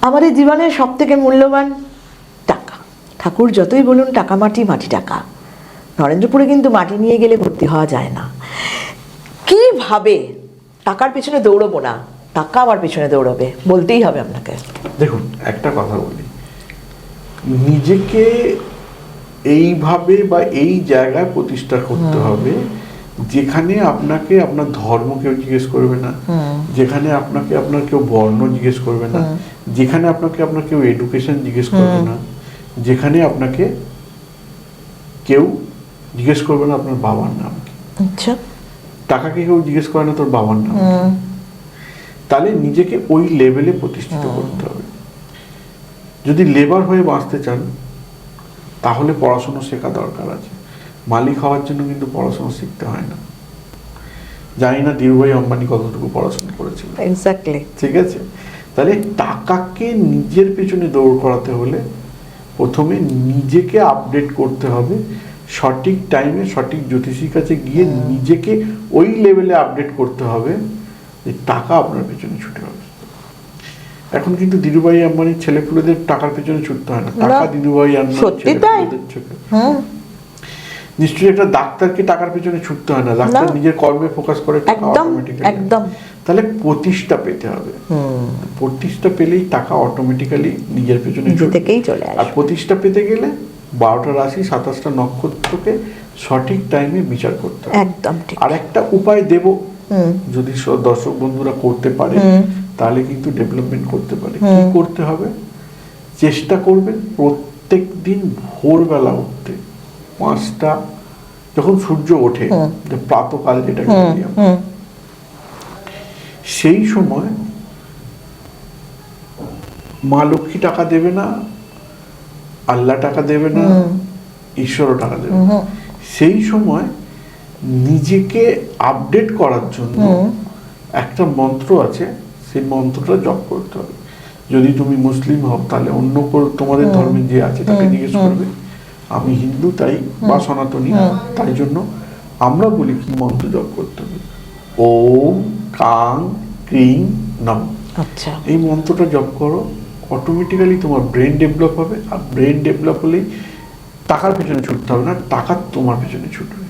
আমাদের জীবনের সব থেকে মূল্যবান টাকা। ঠাকুর যতই বলুন টাকা মাটি মাটি টাকা। নরেন্দ্রপুরে কিন্তু মাটি নিয়ে গেলে ভর্তি হওয়া যায় না। কীভাবে টাকার পিছনে দৌড়বো না? টাকা আমার পিছনে দৌড়বে বলতেই হবে আপনাকে। দেখুন একটা কথা বলি। নিজেকে এইভাবে বা এই জায়গায় প্রতিষ্ঠা করতে হবে যেখানে আপনাকে আপনার ধর্ম কেউ জিজ্ঞেস করবে না। যেখানে আপনাকে আপনার কেউ বর্ণ জিজ্ঞেস করবে না। যেখানে আপনাকে আপনার কেউ এডুকেশন জিজ্ঞেস করবে না যেখানে আপনাকে কেউ জিজ্ঞেস করবে না আপনার বাবার নাম। কি আচ্ছা। টাকাকে কেউ জিজ্ঞেস করে না তোর বাবার নাম। তাহলে নিজেকে ওই লেভেলে প্রতিষ্ঠিত করতে হবে। যদি লেবার হয়ে বাঁচতে চান তাহলে পড়াশোনা শেখা দরকার আছে। মালিক হওয়ার জন্য কিন্তু পড়াশোনা শিখতে হয় না। জানি না ধীরুভাই আম্বানি কতটুকু পড়াশোনা করেছিল। এক্স্যাক্টলি ঠিক আছে? তাহলে টাকাকে নিজের পেছনে দৌড় করাতে হলে প্রথমে নিজেকে আপডেট করতে হবে। সঠিক টাইমে সঠিক জ্যোতিষীর কাছে গিয়ে নিজেকে ওই লেভেলে আপডেট করতে হবে যে টাকা আপনার পেছনে ছুটে হবে এখন কিন্তু দিদিভাই আম্বানির ছেলেপুলেদের টাকার পেছনে ছুটতে হয় না। টাকা। দিদিভাই আম্বানির চোখে। নিশ্চয়ই একটা ডাক্তারকে টাকার পেছনে ছুটতে হয় না। ডাক্তার নিজের কর্মে ফোকাস করে টাকা একদম একদম। তাহলে প্রতিষ্ঠা পেতে হবে। প্রতিষ্ঠা পেলেই টাকা অটোমেটিক্যালি নিজের পেছনে থেকেই চলে আর প্রতিষ্ঠা পেতে গেলে বারোটা রাশি সাতাশটা নক্ষত্রকে সঠিক টাইমে বিচার করতে হবে। একদম আর একটা উপায় দেব। যদি দর্শক বন্ধুরা করতে পারে তাহলে কিন্তু ডেভেলপমেন্ট করতে পারে। কি করতে হবে? চেষ্টা করবেন প্রত্যেক দিন ভোরবেলা উঠতে। পাঁচটা যখন সূর্য ওঠে প্রাতকাল যেটাকে হুম বলি আমরা, হুম সেই সময় মা লক্ষ্মী টাকা দেবে না আল্লাহ টাকা দেবে না ঈশ্বরও টাকা দেবে সেই সময় নিজেকে আপডেট করার জন্য একটা মন্ত্র আছে সেই মন্ত্রটা জপ করতে হবে। যদি তুমি মুসলিম হও তাহলে অন্য তোমাদের ধর্মে যে আছে তাকে জিজ্ঞেস করবে আমি হিন্দু তাই বা সনাতনী তাই জন্য আমরা বলি কি মন্ত্র জপ করতে হবে। ওম কাং ক্রিং নাম আচ্ছা। এই মন্ত্রটা জপ করো অটোমেটিক্যালি তোমার ব্রেন ডেভেলপ হবে আর ব্রেন ডেভেলপ হলেই টাকার পেছনে ছুটতে হবে না টাকা তোমার পেছনে ছুটবে।